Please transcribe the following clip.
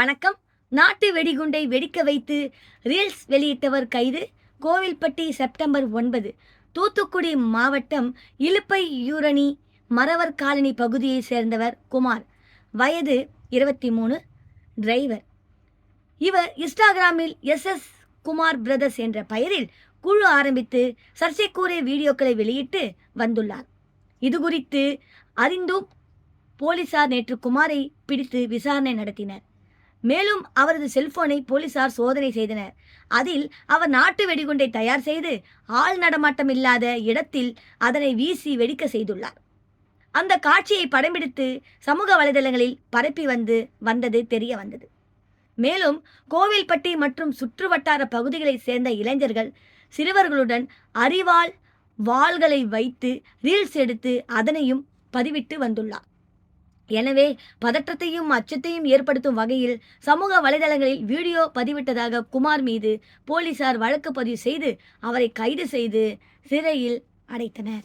வணக்கம். நாட்டு வெடிகுண்டை வெடிக்க வைத்து ரீல்ஸ் வெளியிட்டவர் கைது. கோவில்பட்டி செப்டம்பர் ஒன்பது. தூத்துக்குடி மாவட்டம் இலுப்பை யூரணி மறவர் காலனி பகுதியைச் சேர்ந்தவர் குமார். வயது இருபத்தி மூணு டிரைவர். இவர் இன்ஸ்டாகிராமில் எஸ்எஸ் குமார் பிரதர்ஸ் என்ற பெயரில் குழு ஆரம்பித்து சர்ச்சைக்குரிய வீடியோக்களை வெளியிட்டு வந்துள்ளார். இது குறித்து அறிந்தும் போலீசார் நேற்று குமாரை பிடித்து விசாரணை நடத்தினர். மேலும் அவரது செல்போனை போலீசார் சோதனை செய்தனர். அதில் அவர் நாட்டு வெடிகுண்டை தயார் செய்து ஆள் நடமாட்டம் இல்லாத இடத்தில் அதனை வீசி வெடிக்க செய்துள்ளார். அந்த காட்சியை படம்பிடித்து சமூக வலைதளங்களில் பரப்பி வந்து வந்தது தெரிய வந்தது. மேலும் கோவில்பட்டி மற்றும் சுற்றுவட்டார பகுதிகளைச் சேர்ந்த இளைஞர்கள் சிறுவர்களுடன் அறிவால் வாள்களை வைத்து ரீல்ஸ் எடுத்து அதனையும் பதிவிட்டு வந்துள்ளார். எனவே பதற்றத்தையும் அச்சத்தையும் ஏற்படுத்தும் வகையில் சமூக வலைதளங்களில் வீடியோ பதிவிட்டதாக குமார் மீது போலீசார் வழக்கு பதிவு செய்து அவரை கைது செய்து சிறையில் அடைத்தனர்.